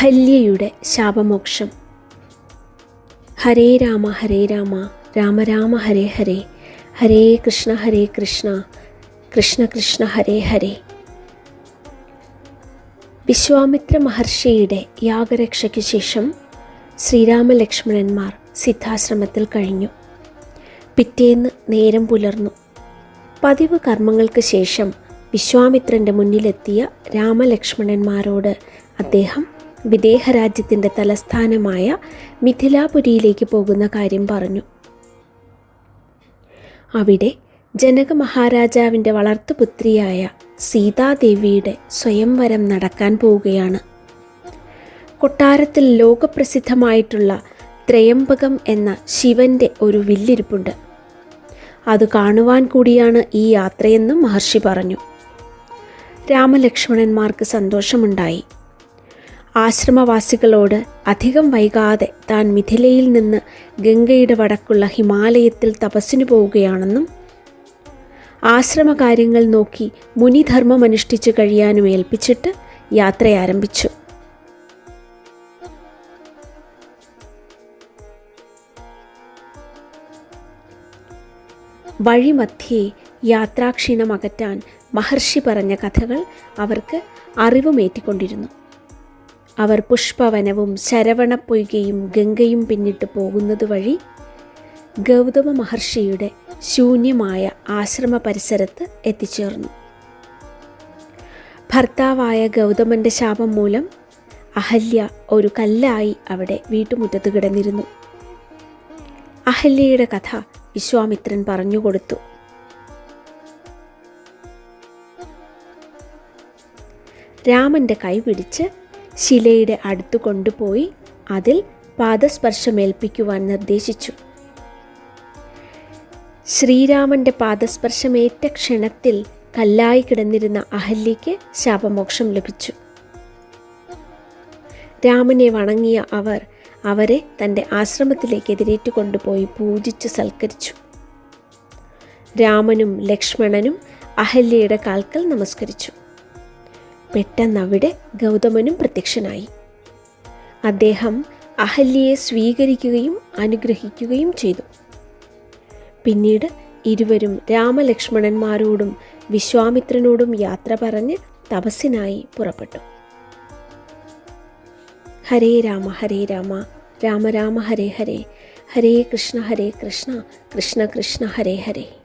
അഹല്യയുടെ ശാപമോക്ഷം. ഹരേ രാമ ഹരേ രാമ രാമ രാമ ഹരേ ഹരേ. ഹരേ കൃഷ്ണ ഹരേ കൃഷ്ണ. കൃഷ്ണ കൃഷ്ണ ഹരേ ഹരേ. വിശ്വാമിത്ര മഹർഷിയുടെ യാഗരക്ഷയ്ക്ക് ശേഷം ശ്രീരാമലക്ഷ്മണന്മാർ സിദ്ധാശ്രമത്തിൽ കഴിഞ്ഞു. പിറ്റേന്ന് നേരം പുലർന്നു. പതിവ് കർമ്മങ്ങൾക്ക് ശേഷം വിശ്വാമിത്രന്റെ മുന്നിലെത്തിയ രാമലക്ഷ്മണന്മാരോട് അദ്ദേഹം വിദേഹരാജ്യത്തിന്റെ തലസ്ഥാനമായ മിഥിലാപുരിയിലേക്ക് പോകുന്ന കാര്യം പറഞ്ഞു. അവിടെ ജനക മഹാരാജാവിന്റെ വളർത്തുപുത്രിയായ സീതാദേവിയുടെ സ്വയംവരം നടക്കാൻ പോവുകയാണ്. കൊട്ടാരത്തിൽ ലോകപ്രസിദ്ധമായിട്ടുള്ള ത്രയംബകം എന്ന ശിവന്റെ ഒരു വില്ലിരിപ്പുണ്ട്. അത് കാണുവാൻ കൂടിയാണ് ഈ യാത്രയെന്നും മഹർഷി പറഞ്ഞു. രാമലക്ഷ്മണന്മാർക്ക് സന്തോഷമുണ്ടായി. ആശ്രമവാസികളോട് അധികം വൈകാതെ താൻ മിഥിലയിൽ നിന്ന് ഗംഗയുടെ വടക്കുള്ള ഹിമാലയത്തിൽ തപസ്സിനു പോവുകയാണെന്നും ആശ്രമകാര്യങ്ങൾ നോക്കി മുനിധർമ്മം അനുഷ്ഠിച്ചു കഴിയാനും ഏൽപ്പിച്ചിട്ട് യാത്ര ആരംഭിച്ചു. വഴിമധ്യേ യാത്രാക്ഷീണം അകറ്റാൻ മഹർഷി പറഞ്ഞ കഥകൾ അവർക്ക് അറിവുമേറ്റിക്കൊണ്ടിരുന്നു. അവർ പുഷ്പവനവും ശരവണപ്പൊയ്കയും ഗംഗയും പിന്നിട്ട് പോകുന്നത് വഴി ഗൗതമ മഹർഷിയുടെ ശൂന്യമായ ആശ്രമ പരിസരത്ത് എത്തിച്ചേർന്നു. ഭർത്താവായ ഗൗതമന്റെ ശാപം മൂലം അഹല്യ ഒരു കല്ലായി അവിടെ വീട്ടുമുറ്റത്ത് കിടന്നിരുന്നു. അഹല്യയുടെ കഥ വിശ്വാമിത്രൻ പറഞ്ഞുകൊടുത്തു. രാമന്റെ കൈ പിടിച്ച് ശിലയുടെ അടുത്തു കൊണ്ടുപോയി അതിൽ പാദസ്പർശമേൽപ്പിക്കുവാൻ നിർദ്ദേശിച്ചു. ശ്രീരാമന്റെ പാദസ്പർശമേറ്റ ക്ഷണത്തിൽ കല്ലായി കിടന്നിരുന്ന അഹല്യയ്ക്ക് ശാപമോക്ഷം ലഭിച്ചു. രാമനെ വണങ്ങിയ അവർ അവരെ തന്റെ ആശ്രമത്തിലേക്ക് എതിരേറ്റു കൊണ്ടുപോയി പൂജിച്ച് സൽക്കരിച്ചു. രാമനും ലക്ഷ്മണനും അഹല്യയുടെ കാൽക്കൽ നമസ്കരിച്ചു. പെട്ടെന്ന് അവിടെ ഗൗതമനും പ്രത്യക്ഷനായി. അദ്ദേഹം അഹല്യയെ സ്വീകരിക്കുകയും അനുഗ്രഹിക്കുകയും ചെയ്തു. പിന്നീട് ഇരുവരും രാമലക്ഷ്മണന്മാരോടും വിശ്വാമിത്രനോടും യാത്ര പറഞ്ഞ് തപസ്സിനായി പുറപ്പെട്ടു. ഹരേ രാമ ഹരേ രാമ രാമ രാമ ഹരേ ഹരേ ഹരേ കൃഷ്ണ ഹരേ കൃഷ്ണ കൃഷ്ണ കൃഷ്ണ ഹരേ ഹരേ.